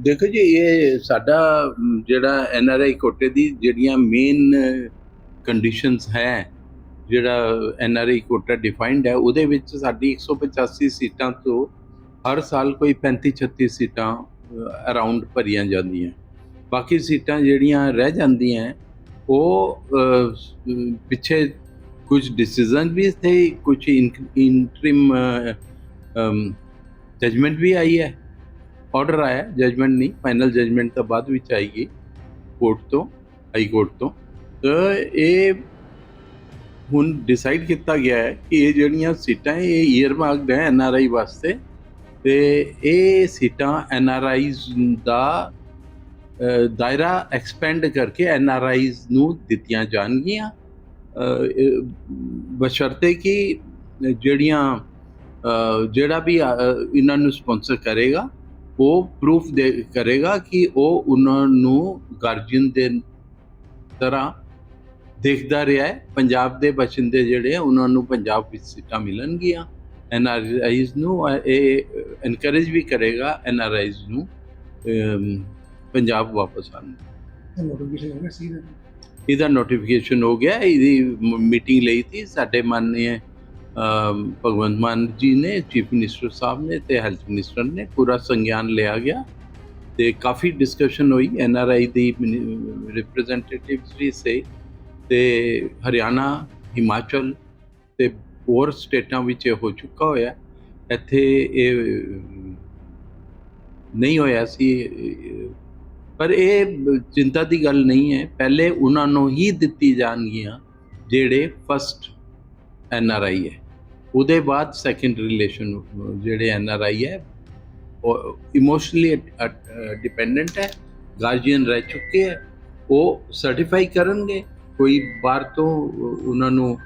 ਦੇਖੋ ਜੀ, ਇਹ ਸਾਡਾ ਜਿਹੜਾ ਐਨ ਆਰ ਆਈ ਕੋਟੇ ਦੀ ਜਿਹੜੀਆਂ ਮੇਨ ਕੰਡੀਸ਼ਨਸ ਹੈ, ਜਿਹੜਾ N R I quota defined ਹੈ, ਉਹਦੇ ਵਿੱਚ ਸਾਡੀ 185 ਸੀਟਾਂ ਤੋਂ ਹਰ ਸਾਲ ਕੋਈ 35 36 ਸੀਟਾਂ ਅਰਾਊਂਡ ਭਰੀਆਂ ਜਾਂਦੀਆਂ। ਬਾਕੀ ਸੀਟਾਂ ਜਿਹੜੀਆਂ ਰਹਿ ਜਾਂਦੀਆਂ, ਉਹ ਪਿੱਛੇ ਕੁਝ ਡਿਸੀਜਨ ਵੀ ਥੇ, ਕੁਝ ਇੰਟਰਿਮ ਜਜਮੈਂਟ ਵੀ ਆਈ ਹੈ। ਆਰਡਰ ਆਇਆ ਜਜਮੈਂਟ ਨਹੀਂ ਫਾਈਨਲ ਜਜਮੈਂਟ ਤਾਂ ਬਾਅਦ ਵਿੱਚ ਆਏਗੀ ਕੋਰਟ ਤੋਂ ਹਾਈ ਕੋਰਟ ਤੋਂ। ਤਾਂ ਇਹ ਹੁਣ ਡਿਸਾਈਡ ਕੀਤਾ ਗਿਆ ਹੈ ਕਿ ਇਹ ਜਿਹੜੀਆਂ ਸੀਟਾਂ ਇਹ ਈਅਰਮਾਰਕਡ ਹੈ ਐਨ ਆਰ ਆਈ ਵਾਸਤੇ, ਤੇ ਇਹ ਸੀਟਾਂ ਐਨ ਆਰ ਆਈਜ਼ ਦਾ ਦਾਇਰਾ ਐਕਸਪੈਂਡ ਕਰਕੇ ਐਨ ਆਰ ਆਈਜ਼ ਨੂੰ ਦਿੱਤੀਆਂ ਜਾਣਗੀਆਂ। ਬਸ਼ਰਤੇ ਕਿ ਜਿਹੜੀਆਂ ਜਿਹੜਾ ਵੀ ਇਹਨਾਂ ਨੂੰ ਸਪਾਂਸਰ ਕਰੇਗਾ ਉਹ ਪ੍ਰੂਫ ਦੇ ਕਰੇਗਾ ਕਿ ਉਹ ਉਹਨਾਂ ਨੂੰ ਗਾਰਜੀਅਨ ਦੇ ਤਰ੍ਹਾਂ ਦੇਖਦਾ ਰਿਹਾ ਹੈ। ਪੰਜਾਬ ਦੇ ਬਸ਼ਿੰਦੇ ਜਿਹੜੇ ਆ ਉਹਨਾਂ ਨੂੰ ਪੰਜਾਬ ਵਿੱਚ ਸੀਟਾਂ ਮਿਲਣਗੀਆਂ। ਐਨ ਆਰ ਆਈਜ਼ ਨੂੰ ਇਹ ਐਨਕਰੇਜ ਵੀ ਕਰੇਗਾ ਐਨ ਆਰ ਆਈਜ਼ ਨੂੰ ਪੰਜਾਬ ਵਾਪਸ ਆਉਣ ਇਹਦਾ ਨੋਟੀਫਿਕੇਸ਼ਨ ਹੋ ਗਿਆ ਇਹਦੀ। ਮੀਟਿੰਗ ਲਈ ਸੀ। ਸਾਡੇ ਅਮ, ਭਗਵੰਤ ਮਾਨ ਜੀ ਨੇ, ਚੀਫ ਮਿਨਿਸਟਰ ਸਾਹਿਬ ਨੇ ਤੇ ਹੈਲਥ ਮਿਨਿਸਟਰ ਨੇ ਪੂਰਾ ਸੰਗਿਆਨ ਲਿਆ ਗਿਆ ਤੇ ਕਾਫੀ ਡਿਸਕਸ਼ਨ ਹੋਈ। ਐਨ ਆਰ ਆਈ ਦੀ ਰਿਪਰੈਜ਼ੈਂਟੇਟਿਵਸ ਵੀ ਸੇ ਤੇ ਹਰਿਆਣਾ, ਹਿਮਾਚਲ ਤੇ ਹੋਰ ਸਟੇਟਾਂ ਵਿੱਚ ਇਹ ਹੋ ਚੁੱਕਾ ਹੋਇਆ। ਇੱਥੇ ਇਹ, ਨਹੀਂ ਹੋਇਆ ਸੀ, ਪਰ ਇਹ ਚਿੰਤਾ ਦੀ ਗੱਲ ਨਹੀਂ ਹੈ। ਪਹਿਲੇ ਉਹਨਾਂ ਨੂੰ ਹੀ ਦਿੱਤੀ ਜਾਣਗੀਆਂ, ਜਿਹੜੇ ਫਸਟ ਐਨ ਆਰ ਆਈ ਹੈ। ਉਹਦੇ ਬਾਅਦ ਸੈਕੰਡ ਰਿਲੇਸ਼ਨ ਜਿਹੜੇ ਐਨ ਆਰ ਆਈ ਹੈ, ਉਹ ਇਮੋਸ਼ਨਲੀ ਡਿਪੈਂਡੈਂਟ ਹੈ ਗਾਰਡੀਅਨ ਰਹਿ ਚੁੱਕੇ ਹੈ, ਉਹ ਸਰਟੀਫਾਈ ਕਰਨਗੇ, ਕੋਈ ਬਾਹਰ ਤੋਂ ਉਹਨਾਂ ਨੂੰ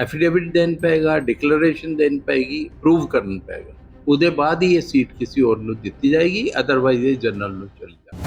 ਐਫੀਡੇਵਿਟ ਦੇਣ ਪਏਗਾ ਡਿਕਲੇਰੇਸ਼ਨ ਦੇਣ ਪਏਗੀ ਪ੍ਰੂਵ ਕਰਨ ਪਏਗਾ। ਉਹਦੇ ਬਾਅਦ ਹੀ ਇਹ ਸੀਟ ਕਿਸੇ ਹੋਰ ਨੂੰ ਦਿੱਤੀ ਜਾਏਗੀ ਅਦਰਵਾਈਜ਼ ਇਹ ਜਨਰਲ ਨੂੰ ਚਲੀ ਜਾਏਗੀ